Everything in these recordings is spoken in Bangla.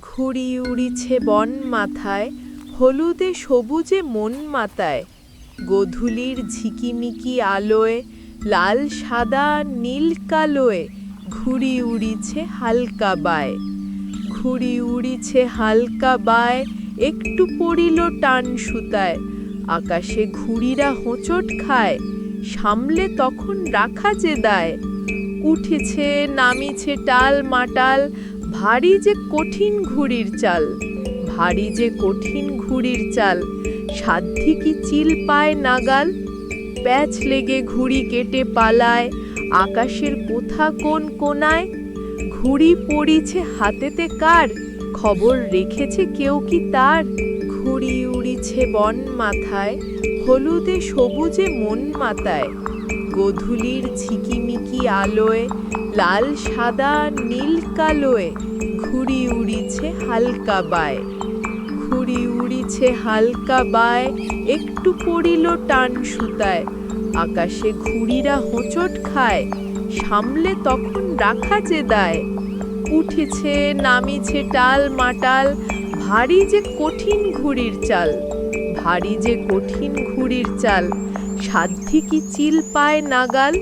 ঘুড়ি উড়িছে বন মাথায়, হলুদে সবুজে মন মাতায়। গধূলির ঝিকিমিকি আলোয়, লাল সাদা নীল কালোয় ঘুড়ি উড়িছে হালকা বায়। ঘুড়ি উড়িছে হালকা বায়, একটু পড়িল টান সুতায়। আকাশে ঘুড়িরা হোঁচট খায়, সামলে তখন রাখা যে দায়। উঠেছে, নামিছে টাল মাটাল ভারী যে কঠিন ঘুড়ির চাল, ভারী যে কঠিন ঘুড়ির চাল, সাধ্যি কি চিল পায় নাগাল? প্যাচ লেগে ঘুড়ি কেটে পালায়, আকাশের কোথা কোন কোনায় ঘুড়ি পড়িছে হাতেতে কার? খবর রেখেছে কেউ কি তার? ঘুড়ি উড়িছে বন মাথায়, হলুদে সবুজে মন মাতায়। গধূলির ঝিকিমিকি আলোয়, লাল সাদা নীল কালোয় ঘুড়ি উড়িছে হালকা বায়। ঘুড়ি উড়িছে হালকা বায়, একটু পড়িল টান সুতায়। আকাশে ঘুড়িরা হোঁচট খায়, সামলে তখন রাখা যে দায়। উঠেছে, নামিছে টাল মাটাল, ভারী যে কঠিন ঘুড়ির চাল, ভারী যে কঠিন ঘুড়ির চাল সাধ্যি কি চিল পায় নাগাল।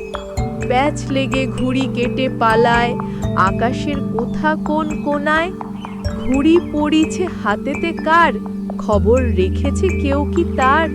প্যাচ লেগে ঘুড়ি কেটে পালায়। আকাশের কোথা কোন কোনায় ঘুড়ি পড়িছে হাতেতে কার? খবর রেখেছে কেউ কি তার?